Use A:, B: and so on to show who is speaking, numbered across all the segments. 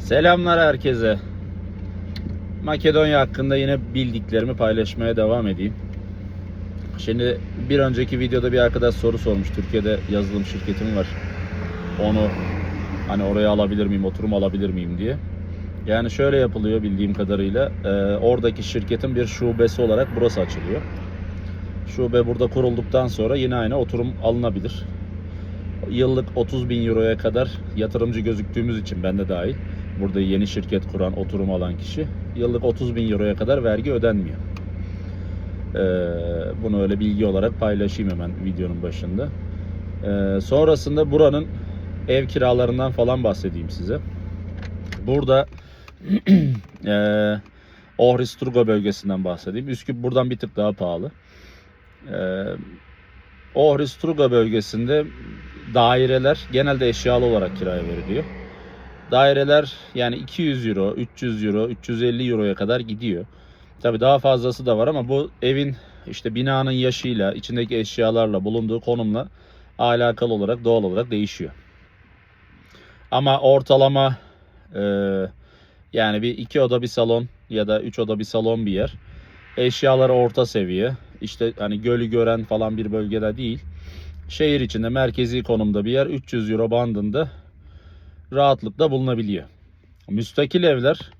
A: Selamlar herkese. Makedonya hakkında yine bildiklerimi paylaşmaya devam edeyim. Şimdi bir önceki videoda bir arkadaş soru sormuş. Türkiye'de yazılım şirketim var. Onu hani oraya alabilir miyim, oturum alabilir miyim diye. Yani şöyle yapılıyor bildiğim kadarıyla. e, oradaki şirketin bir şubesi olarak burası açılıyor. Şube burada kurulduktan sonra yine aynı oturum alınabilir. Yıllık 30 bin euroya kadar yatırımcı gözüktüğümüz için ben de dahil. Burada yeni şirket kuran, oturum alan kişi. Yıllık 30 bin euroya kadar vergi ödenmiyor. Ee, bunu öyle bilgi olarak paylaşayım hemen videonun başında. Ee, sonrasında buranın ev kiralarından falan bahsedeyim size. Burada ee, Ohristrugos bölgesinden bahsedeyim. Üsküp buradan bir tık daha pahalı. Ee, Ohristrugos bölgesinde daireler genelde eşyalı olarak kiraya veriliyor. Daireler yani 200 euro, 300 euro, 350 euroya kadar gidiyor. Tabi daha fazlası da var ama bu evin işte binanın yaşıyla, içindeki eşyalarla, bulunduğu konumla alakalı olarak doğal olarak değişiyor. Ama ortalama e, yani bir iki oda bir salon ya da üç oda bir salon bir yer. Eşyaları orta seviye. İşte hani gölü gören falan bir bölgede değil. Şehir içinde merkezi konumda bir yer 300 euro bandında rahatlıkla bulunabiliyor. Müstakil evler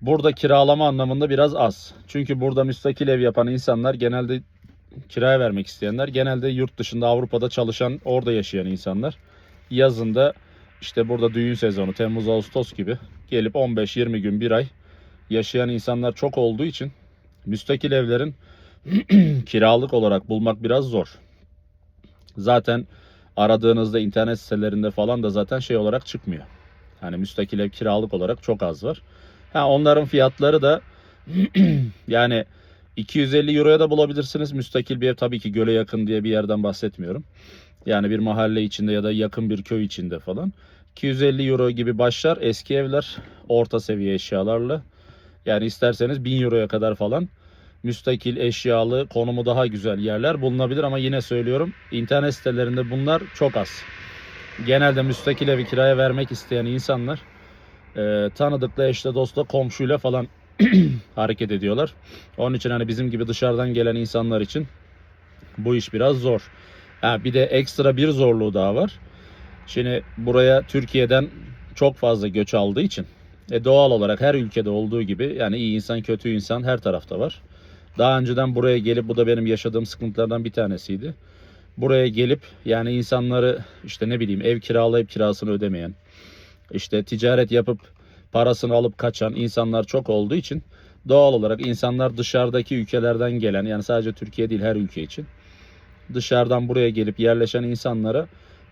A: burada kiralama anlamında biraz az. Çünkü burada müstakil ev yapan insanlar genelde kiraya vermek isteyenler genelde yurt dışında Avrupa'da çalışan orada yaşayan insanlar. Yazında işte burada düğün sezonu Temmuz Ağustos gibi gelip 15-20 gün bir ay yaşayan insanlar çok olduğu için müstakil evlerin kiralık olarak bulmak biraz zor. Zaten aradığınızda internet sitelerinde falan da zaten şey olarak çıkmıyor. Hani müstakil ev kiralık olarak çok az var. Ha onların fiyatları da yani 250 euroya da bulabilirsiniz. Müstakil bir ev tabii ki göle yakın diye bir yerden bahsetmiyorum. Yani bir mahalle içinde ya da yakın bir köy içinde falan. 250 euro gibi başlar eski evler orta seviye eşyalarla. Yani isterseniz 1000 euroya kadar falan müstakil eşyalı konumu daha güzel yerler bulunabilir ama yine söylüyorum internet sitelerinde bunlar çok az. Genelde müstakil evi kiraya vermek isteyen insanlar e, tanıdıkla eşle dostla komşuyla falan hareket ediyorlar. Onun için hani bizim gibi dışarıdan gelen insanlar için bu iş biraz zor. Ha, bir de ekstra bir zorluğu daha var. Şimdi buraya Türkiye'den çok fazla göç aldığı için e, doğal olarak her ülkede olduğu gibi yani iyi insan kötü insan her tarafta var. Daha önceden buraya gelip bu da benim yaşadığım sıkıntılardan bir tanesiydi. Buraya gelip yani insanları işte ne bileyim ev kiralayıp kirasını ödemeyen, işte ticaret yapıp parasını alıp kaçan insanlar çok olduğu için doğal olarak insanlar dışarıdaki ülkelerden gelen yani sadece Türkiye değil her ülke için dışarıdan buraya gelip yerleşen insanlara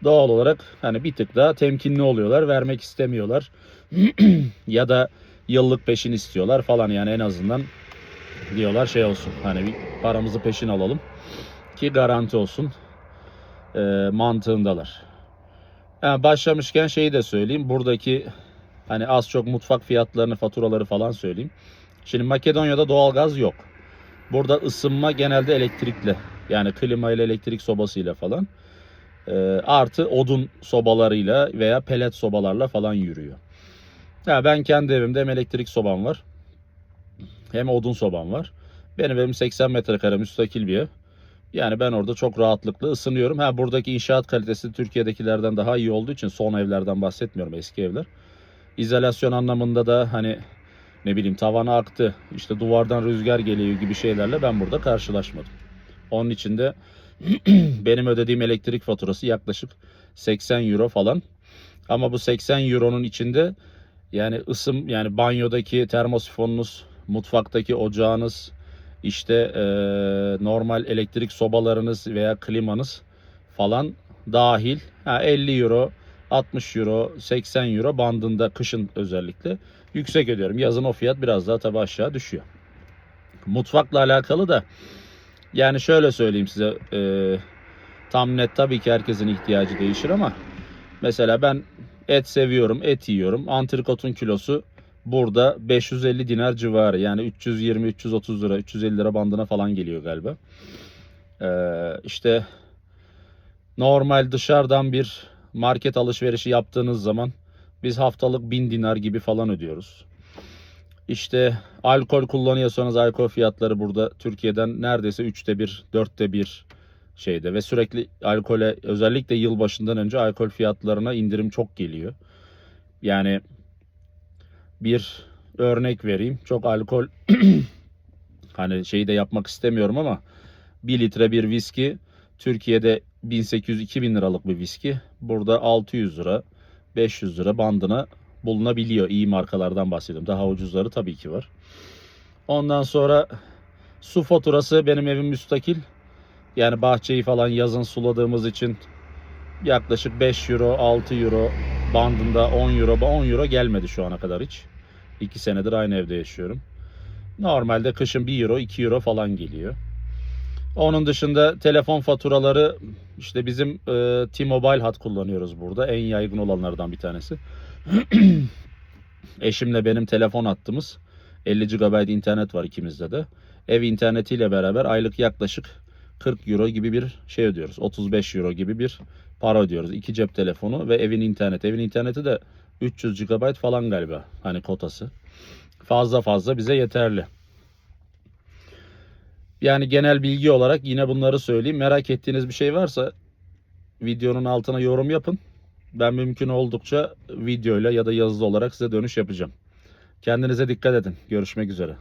A: doğal olarak hani bir tık daha temkinli oluyorlar, vermek istemiyorlar. ya da yıllık peşin istiyorlar falan yani en azından diyorlar şey olsun hani bir paramızı peşin alalım ki garanti olsun e, mantığındalar. Yani başlamışken şeyi de söyleyeyim buradaki hani az çok mutfak fiyatlarını faturaları falan söyleyeyim. Şimdi Makedonya'da doğalgaz yok. Burada ısınma genelde elektrikli yani klima ile elektrik sobasıyla falan e, artı odun sobalarıyla veya pelet sobalarla falan yürüyor. Ya ben kendi evimde hem elektrik sobam var hem odun sobam var. Benim evim 80 metrekare müstakil bir ev. Yani ben orada çok rahatlıkla ısınıyorum. Ha buradaki inşaat kalitesi Türkiye'dekilerden daha iyi olduğu için son evlerden bahsetmiyorum eski evler. İzolasyon anlamında da hani ne bileyim tavana aktı, işte duvardan rüzgar geliyor gibi şeylerle ben burada karşılaşmadım. Onun için de benim ödediğim elektrik faturası yaklaşık 80 euro falan. Ama bu 80 euronun içinde yani ısım yani banyodaki termosifonunuz, mutfaktaki ocağınız, işte e, normal elektrik sobalarınız veya klimanız falan dahil. Ha, 50 euro, 60 euro, 80 euro bandında kışın özellikle yüksek ödüyorum. Yazın o fiyat biraz daha tabii aşağı düşüyor. Mutfakla alakalı da yani şöyle söyleyeyim size e, tam net tabii ki herkesin ihtiyacı değişir ama mesela ben et seviyorum, et yiyorum. Antrikotun kilosu burada 550 dinar civarı yani 320-330 lira, 350 lira bandına falan geliyor galiba. Ee, işte normal dışarıdan bir market alışverişi yaptığınız zaman Biz haftalık 1000 dinar gibi falan ödüyoruz. İşte alkol kullanıyorsanız alkol fiyatları burada Türkiye'den neredeyse 3'te 1, 4'te 1 şeyde ve sürekli alkole özellikle yılbaşından önce alkol fiyatlarına indirim çok geliyor. Yani bir örnek vereyim. Çok alkol hani şeyi de yapmak istemiyorum ama 1 litre bir viski Türkiye'de 1800-2000 liralık bir viski. Burada 600 lira, 500 lira bandına bulunabiliyor. İyi markalardan bahsediyorum. Daha ucuzları tabii ki var. Ondan sonra su faturası benim evim müstakil. Yani bahçeyi falan yazın suladığımız için yaklaşık 5 euro, 6 euro bandında 10 euro, 10 euro gelmedi şu ana kadar hiç. 2 senedir aynı evde yaşıyorum. Normalde kışın 1 euro, 2 euro falan geliyor. Onun dışında telefon faturaları işte bizim e, T-Mobile hat kullanıyoruz burada. En yaygın olanlardan bir tanesi. Eşimle benim telefon hattımız 50 GB internet var ikimizde de. Ev internetiyle beraber aylık yaklaşık 40 euro gibi bir şey ödüyoruz. 35 euro gibi bir para ödüyoruz. İki cep telefonu ve evin interneti. Evin interneti de 300 GB falan galiba hani kotası. Fazla fazla bize yeterli. Yani genel bilgi olarak yine bunları söyleyeyim. Merak ettiğiniz bir şey varsa videonun altına yorum yapın. Ben mümkün oldukça videoyla ya da yazılı olarak size dönüş yapacağım. Kendinize dikkat edin. Görüşmek üzere.